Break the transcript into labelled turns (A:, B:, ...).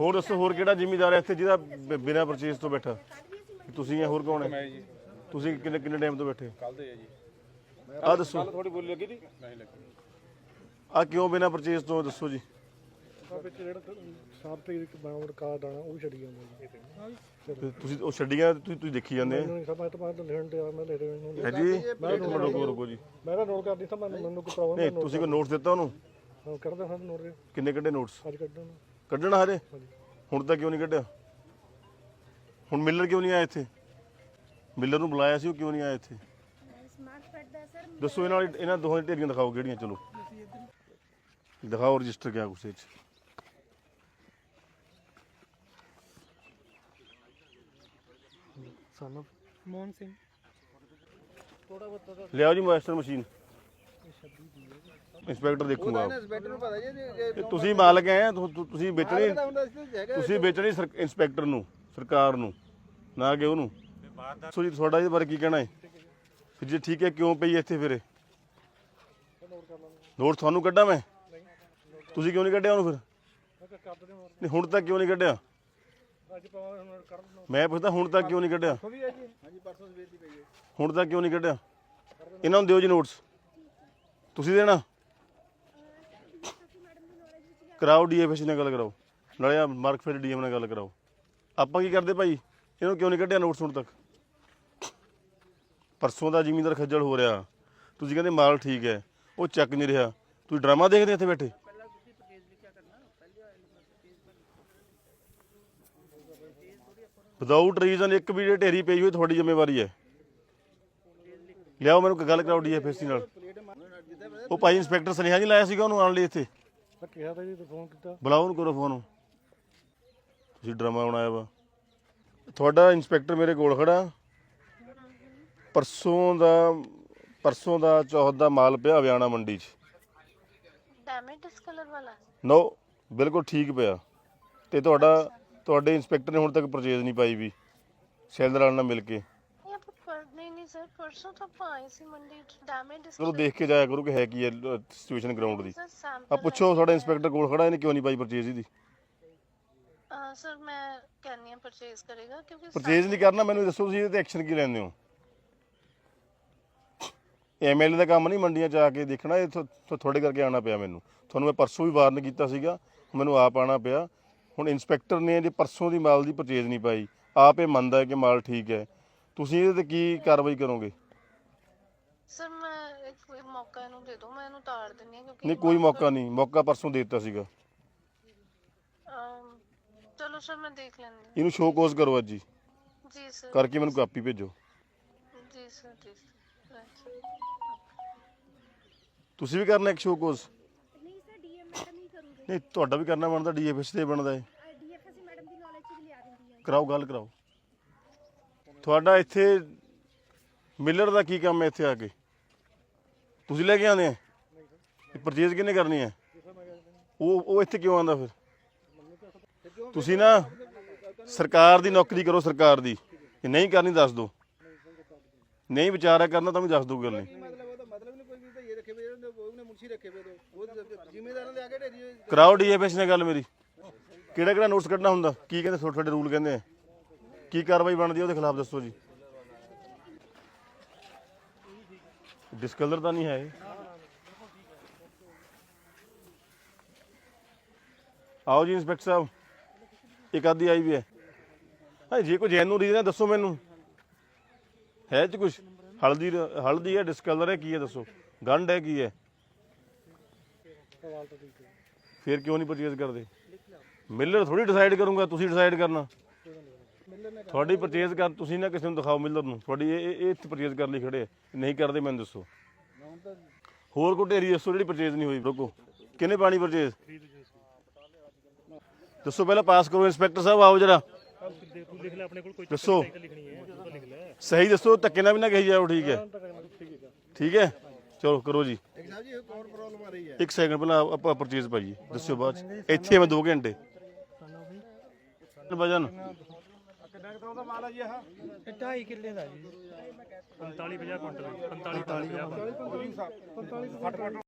A: ਹੋਰ ਦੱਸੋ ਹੋਰ ਕਿਹੜਾ ਜ਼ਿਮੀਦਾਰ ਹੈ ਇੱਥੇ ਜਿਹਦਾ ਬ- ਬਿਨਾਂ ਪਰਚੇਸ ਤੋਂ ਬੈਠਾ? ਤੁਸੀਂ ਹੈ ਹੋਰ ਕੌਣ ਹੈ?
B: ਜੀ।
A: ਤੁਸੀਂ ਕਿੰਨੇ ਕਿੰਨੇ ਟਾਈਮ ਤੋਂ ਬੈਠੇ
B: ਕੱਲ ਦੇ ਆ ਜੀ।
A: ਆ ਦੱਸੋ।
B: ਥੋੜੀ ਬੋਲੀ ਲੱਗੀ ਦੀ? ਨਹੀਂ ਲੱਗੀ।
A: ਆ ਕਿਉਂ ਬਿਨਾਂ ਪਰਚੇਸ ਤੋਂ ਦੱਸੋ ਜੀ।
C: ਆ ਵਿੱਚ ਜਿਹੜਾ ਸਾਫ਼ ਤੇ ਇੱਕ ਬਾਉਂਡ ਕਾਰਡ ਆਣਾ ਉਹ ਵੀ ਛੱਡੀ ਜਾਂਦਾ ਜੀ।
A: ਤੇ ਤੁਸੀਂ ਉਹ ਛੱਡੀਆਂ ਤੁਸੀਂ ਤੁਸੀਂ ਦੇਖੀ ਜਾਂਦੇ ਆ।
C: ਮੈਨੂੰ ਨਹੀਂ ਸਮਝ ਤਾਂ ਮੈਂ ਤਾਂ ਲੈਣ ਤੇ ਆ ਮੈਂ ਲੈ ਰਿਹਾ ਇਹਨੂੰ
A: ਹੈ ਜੀ? ਇੱਕ ਮਿੰਟ ਰੁਕੋ ਰੁਕੋ ਜੀ।
C: ਮੈਂ ਤਾਂ ਨੋਟ ਕਰਦੀ ਸਾਂ ਮੈਨੂੰ ਮੈਨੂੰ ਕੋਈ ਪ੍ਰੋਬਲਮ
A: ਨਹੀਂ ਤੁਸੀਂ ਕੋਈ ਨੋਟਸ ਦਿੱਤਾ ਉਹਨੂੰ?
C: ਨਹੀਂ ਕਰਦਾ ਹਾਂ ਨੋਟ ਰਿਹਾ
A: ਕਿੰਨੇ ਕੱਢੇ ਨੋਟਸ
C: ਅੱਜ ਕੱਢਣ
A: ਕੱਢਣਾ ਹਰੇ ਹੁਣ ਤਾਂ ਕਿਉਂ ਨਹੀਂ ਕੱਢਿਆ? ਹੁਣ ਮਿਲਰ ਕਿਉਂ ਨਹੀਂ ਆਇਆ ਇੱਥੇ? ਮਿਲਰ ਨੂੰ ਬੁਲਾਇਆ ਸੀ ਉਹ ਕਿਉਂ ਨਹੀਂ ਆਇਆ ਇੱਥੇ?
D: ਸਮਾਰਟ ਸਰ
A: ਦੱਸੋ ਇਹਨਾਂ ਵਾਲੀ ਇਹਨਾਂ ਦੋਹਾਂ ਦੀ ਢੇਰੀਆਂ ਦਿਖਾਓ ਕਿਹੜੀਆਂ ਚਲੋ। ਦਿਖਾਓ ਰਜਿਸਟਰ ਕਿਆ ਕੁਛ ਇਹ 'ਚ।
C: ਸਾਨੂੰ ਮੋਹਨ ਸਿੰਘ।
A: ਲਿਆਓ ਜੀ ਮਾਸਟਰ ਮਸ਼ੀਨ। ਇੰਸਪੈਕਟਰ ਦੇਖੂਗਾ
B: ਇੰਸਪੈਕਟਰ ਨੂੰ ਪਤਾ ਜੀ
A: ਇਹ ਤੁਸੀਂ ਮਾਲਕ ਹੈ ਤੁ- ਤੁ- ਤੁਸੀਂ ਵੇਚਣੀ
B: ਹੁੰਦਾ ਸੀ ਹੈਗਾ
A: ਤੁਸੀਂ ਵੇਚਣੀ ਸਰ- ਇੰਸਪੈਕਟਰ ਨੂੰ ਸਰਕਾਰ ਨੂੰ ਨਾ ਕਿ ਉਹਨੂੰ। ਸੋ ਜੀ ਤੁਹਾਡਾ ਇਹਦੇ ਬਾਰੇ ਕੀ ਕਹਿਣਾ ਹੈ? ਫਿਰ ਜੇ ਠੀਕ ਹੈ ਕਿਉਂ ਪਈ ਇੱਥੇ ਫਿਰ ਇਹ? ਨੋਟ ਤੁਹਾਨੂੰ ਕੱਢਾਂ ਮੈਂ? ਤੁਸੀਂ ਕਿਉਂ ਨਹੀਂ ਕੱਢਿਆ ਉਹਨੂੰ ਫਿਰ? ਨਹੀਂ ਹੁਣ ਤੱਕ ਕਿਉਂ ਨਹੀਂ ਕੱਢਿਆ? ਮੈਂ ਪੁੱਛਦਾ ਹੁਣ ਤੱਕ ਕਿਉਂ ਨਹੀਂ ਕੱਢਿਆ?
C: ਉਹ ਵੀ ਹੈ ਜੀ
B: ਹਾਂਜੀ ਪਰਸੋਂ ਸਵੇਰ ਦੀ ਪਈ ਹੈ
A: ਹੁਣ ਤੱਕ ਕਿਉਂ ਨਹੀਂ ਕੱਢਿਆ? ਇਹਨਾਂ ਨੂੰ ਦਿਓ ਜੀ ਨੋਟਸ। ਤੁਸੀਂ ਦੇਣਾ? ਕਰਾਓ ਡੀਐਫਐਸ ਨਾਲ ਗੱਲ ਕਰਾਓ। ਨਾਲੇ ਆ ਮਾਰਕ ਫਿਰ ਡੀਐਮ ਨਾਲ ਗੱਲ ਕਰਾਓ। ਆਪਾਂ ਕੀ ਕਰਦੇ ਭਾਈ? ਇਹਨੂੰ ਕਿਉਂ ਨਹੀਂ ਕੱਢਿਆ ਨੋਟਸ ਹੁਣ ਤੱਕ? ਪਰਸੋਂ ਦਾ ਜ਼ਿਮੀਂਦਾਰ ਖੱਜਲ ਹੋ ਰਿਹਾ। ਤੁਸੀਂ ਕਹਿੰਦੇ ਮਾਲ ਠੀਕ ਹੈ। ਉਹ ਚੱਕ ਨਹੀਂ ਰਿਹਾ। ਤੁਸੀਂ ਡਰਾਮਾ ਦੇਖਦੇ ਇੱਥੇ ਬੈਠੇ? ਵਿਦਆਊਟ ਰੀਜ਼ਨ ਇੱਕ ਵੀ ਜੇ ਢੇਰੀ ਪਈ ਹੋਈ, ਤੁਹਾਡੀ ਜ਼ਿੰਮੇਵਾਰੀ ਹੈ। ਲਿਆਓ ਮੈਨੂੰ ਗੱਲ ਕਰਾਓ ਡੀਐਫਐਸਸੀ ਨਾਲ। ਉਹ ਭਾਈ ਇੰਸਪੈਕਟਰ ਸੁਨੇਹਾ ਨਹੀਂ ਲਾਇਆ ਸੀਗਾ ਉਹਨੂੰ ਆਉਣ ਲਈ ਇੱਥੇ?
C: ਕਿਹਾ ਤਾਂ ਜੀ ਤੇ ਫੋਨ ਕੀਤਾ।
A: ਬੁਲਾਓ ਉਹਨੂੰ ਕਰੋ ਫੋਨ। ਤੁਸੀਂ ਡਰਾਮਾ ਬਣਾਇਆ ਵਾ। ਤੁਹਾਡਾ ਇੰਸਪੈਕਟਰ ਮੇਰੇ ਕੋਲ ਖੜਾ। ਪਰਸੋਂ ਦਾ ਪਰਸੋਂ ਦਾ ਚੌਥ ਦਾ ਮਾਲ ਪਿਆ ਹਵਿਆਣਾ ਮੰਡੀ 'ਚ।
D: ਡੈਮੇਜ ਡਿਸਕਲਰ ਵਾਲਾ?
A: ਨੋ ਬਿਲਕੁਲ ਠੀਕ ਪਿਆ। ਤੇ ਤੁਹਾਡਾ ਤੁਹਾਡੇ ਇੰਸਪੈਕਟਰ ਨੇ ਹੁਣ ਤੱਕ ਪਰਚੇਜ਼ ਨਹੀਂ ਪਾਈ ਵੀ। ਸੈਲਰ ਨਾਲ ਮਿਲ ਕੇ।
D: ਨਹੀਂ ਸਰ ਪਰਸੋਂ ਤਾਂ ਆਏ ਸੀ ਮੰਡੀ ਚ ਡੈਮੇਜ
A: ਚਲੋ ਦੇਖ ਕੇ ਜਾਇਆ ਕਰੋ ਕਿ ਹੈ ਕੀ ਹੈ ਸਿਚੁਏਸ਼ਨ ਗਰਾਊਂਡ ਦੀ। ਆ ਪੁੱਛੋ ਸਾਡਾ ਇੰਸਪੈਕਟਰ ਕੋਲ ਖੜਾ ਇਹਨੇ ਕਿਉਂ ਨਹੀਂ ਪਾਈ ਪਰਚੇਜ਼ ਇਹਦੀ?
D: ਸਰ ਮੈਂ ਕਹਿੰਨੀ ਆ ਪਰਚੇਸ ਕਰੇਗਾ ਕਿਉਂਕਿ
A: ਪਰਚੇਜ਼ ਨਹੀਂ ਕਰਨਾ ਮੈਨੂੰ ਦੱਸੋ ਤੁਸੀਂ ਇਹਦੇ ਤੇ ਐਕਸ਼ਨ ਕੀ ਲੈਂਦੇ ਹੋ? ਐਮਐਲਏ ਦਾ ਕੰਮ ਨਹੀਂ ਮੰਡੀਆਂ 'ਚ ਆ ਕੇ ਦੇਖਣਾ ਇਹ ਤੁਹਾਡੇ ਕਰਕੇ ਆਉਣਾ ਪਿਆ ਮੈਨੂੰ। ਤੁਹਾਨੂੰ ਮੈਂ ਪਰਸੋਂ ਵੀ ਵਾਰਨ ਕੀਤਾ ਸੀਗਾ ਮੈਨੂੰ ਆਪ ਆਉਣਾ ਪਿਆ। ਹੁਣ ਇੰਸਪੈਕਟਰ ਨੇ ਜੇ ਪਰਸੋਂ ਦੀ ਮਾਲ ਦੀ ਪਰਚੇਜ਼ ਨਹੀਂ ਪਾਈ ਆਪ ਇਹ ਮੰਨਦਾ ਹੈ ਕਿ ਮਾਲ ਠੀਕ ਹੈ। ਤੁਸੀਂ ਇਹਦੇ ਤੇ ਕੀ ਕਾਰਵਾਈ ਕਰੋਗੇ?
D: ਸਰ ਮੈਂ ਇੱਕ ਇੱਕ ਮੌਕਾ ਇਹਨੂੰ ਦੇ ਦਿਓ ਮੈਂ ਇਹਨੂੰ ਤਾੜ ਦਿੰਨੀ ਆ ਕਿਉਂਕਿ
A: ਨਹੀਂ ਕੋਈ ਮੌਕਾ ਨਹੀਂ ਮੌਕਾ ਪਰਸੋਂ ਦੇ ਦਿੱਤਾ ਸੀਗਾ।
D: ਅਮ, ਚਲੋ ਸਰ ਮੈਂ ਦੇਖ ਲੈਂਦੀ
A: ਇਹਨੂੰ ਸ਼ੋਅ ਕੋਜ਼ ਕਰੋ ਅੱਜ ਹੀ।
D: ਹਾਂ। ਜੀ ਸਰ।
A: ਕਰਕੇ ਮੈਨੂੰ ਕਾਪੀ ਭੇਜੋ।
D: ਜੀ ਸਰ ਜੀ ਸਰ। Right.
A: ਤੁਸੀਂ ਵੀ ਕਰਨਾ ਇੱਕ ਸ਼ੋਅ ਕੋਜ਼
E: ਨਹੀਂ ਸਰ ਡੀਐਮ ਮੈਡਮ ਹੀ ਕਰੂਗੇ।
A: ਨਹੀਂ ਤੁਹਾਡਾ ਵੀ ਕਰਨਾ ਬਣਦਾ ਡੀਐਫਐਸ ਤੇ ਬਣਦਾ ਹੈ
E: ਡੀਐਫਐਸ ਮੈਡਮ ਦੀ ਨੌਲੇਜ ਚ ਵੀ ਲਿਆ ਦਿੰਦੀ ਹੈ
A: ਕਰਾਓ ਗੱਲ ਕਰਾਓ। ਤੁਹਾਡਾ ਇੱਥੇ ਮਿਲਰ ਦਾ ਕੀ ਕੰਮ ਹੈ ਇੱਥੇ ਆ ਕੇ? ਤੁਸੀਂ ਲੈ ਕੇ ਆਉਂਦੇ ਆ? ਪਰਚੇਜ਼ ਕਿਹਨੇ ਕਰਨੀ ਹੈ? ਉਹ ਉਹ ਇੱਥੇ ਕਿਉਂ ਆਂਦਾ ਫਿਰ? ਤੁਸੀਂ ਨਾ ਸਰਕਾਰ ਦੀ ਨੌਕਰੀ ਕਰੋ, ਸਰਕਾਰ ਦੀ। ਜੇ ਨਹੀਂ ਕਰਨੀ ਦੱਸ ਦਿਓ। ਨਹੀਂ ਵਿਚਾਰਾ ਕਰਨਾ ਤਾਂ ਵੀ ਦੱਸ ਦਿਓ ਗੱਲ ਨਹੀਂ।
B: ਮਤਲਬ ਉਹਦਾ ਮਤਲਬ ਨਹੀਂ
A: ਕਰਾਓ ਡੀਐਫਐਸ ਨਾਲ ਗੱਲ ਮੇਰੀ। ਕਿਹੜਾ ਕਿਹੜਾ ਨੋਟਸ ਕੱਢਣਾ ਹੁੰਦਾ? ਕੀ ਕਹਿੰਦੇ, ਤੁਹਾਡੇ ਰੂਲ ਕਹਿੰਦੇ ਆ? ਕੀ ਕਾਰਵਾਈ ਬਣਦੀ ਹੈ ਉਹਦੇ ਖਿਲਾਫ ਦੱਸੋ ਜੀ। ਡਿਸਕਲਰ ਤਾਂ ਨਹੀਂ ਹੈ ਇਹ। ਆਓ ਜੀ ਇੰਸਪੈਕਟਰ ਸਾਹਿਬ, ਇੱਕ ਆਦੀ ਆਈ ਵੀ ਹੈ। ਹਾਂ ਜੇ ਕੋਈ ਜੈਨੂ ਰੀਜ਼ਨ ਹੈ, ਦੱਸੋ ਮੈਨੂੰ। ਹੈ ਚ ਕੁਝ ਹਲਦੀ ਹਲਦੀ ਹੈ ਡਿਸਕਲਰ ਹੈ, ਕੀ ਹੈ ਦੱਸੋ? ਗੰਢ ਹੈ, ਕੀ ਹੈ? ਫਿਰ ਕਿਉਂ ਨਹੀਂ ਪਰਚੇਜ਼ ਕਰਦੇ? ਮਿਲਰ ਥੋੜੀ ਡਿਸਾਈਡ ਕਰੂੰਗਾ, ਤੁਸੀਂ ਡਿਸਾਈਡ ਕਰਨਾ। ਤੁਹਾਡੀ ਪਰਚੇਜ਼ ਕਰ ਤੁਸੀਂ ਨਾ ਕਿਸੇ ਨੂੰ ਦਿਖਾਓ ਮਿਲਰ ਨੂੰ। ਤੁਹਾਡੀ ਇਹ ਇਹ- ਇਹ ਪਰਚੇਜ਼ ਕਰਨ ਲਈ ਖੜੇ ਆ। ਨਹੀਂ ਕਰਦੇ, ਮੈਨੂੰ ਦੱਸੋ। ਹੋਰ ਕੋਈ ਢੇਰੀ ਦੱਸੋ ਜਿਹੜੀ ਪਰਚੇਜ਼ ਨਹੀਂ ਹੋਈ ਰੁਕੋ ਕਿੰਨੇ ਪਾਣੀ ਪਰਚੇਜ਼ ਦੱਸੋ ਪਹਿਲਾਂ ਪਾਸ ਕਰੋ ਇੰਸਪੈਕਟਰ ਸਾਹਿਬ, ਆਓ ਜਰਾ। ਦੱਸੋ। ਸਹੀ ਦੱਸੋ, ਧੱਕੇ ਨਾਲ ਵੀ ਨਾ ਕਹੀ ਜਾਓ, ਠੀਕ ਹੈ।
C: ਠੀਕ ਹੈ?
A: ਚਲੋ, ਕਰੋ ਜੀ।
B: ਇੱਕ ਸਾਹਿਬ
A: ਇੱਕ ਸੈਕਿੰਡ ਪਹਿਲਾਂ ਆਪਾਂ ਪਰਚੇਜ਼ ਪਾਈਏ। ਦੱਸਿਓ ਬਾਅਦ 'ਚ। ਇੱਥੇ ਮੈਂ 2 ਘੰਟੇ। ਵਜਨ।
B: ਕਿੰਨਾ ਕੁ ਉਹਦਾ ਮਾਲ ਆ ਜੀ ਆਹ
C: 2.5 ਕਿੱਲੇ ਦਾ ਜੀ। 45 50 ਕੁਇੰਟਲ 45 45 50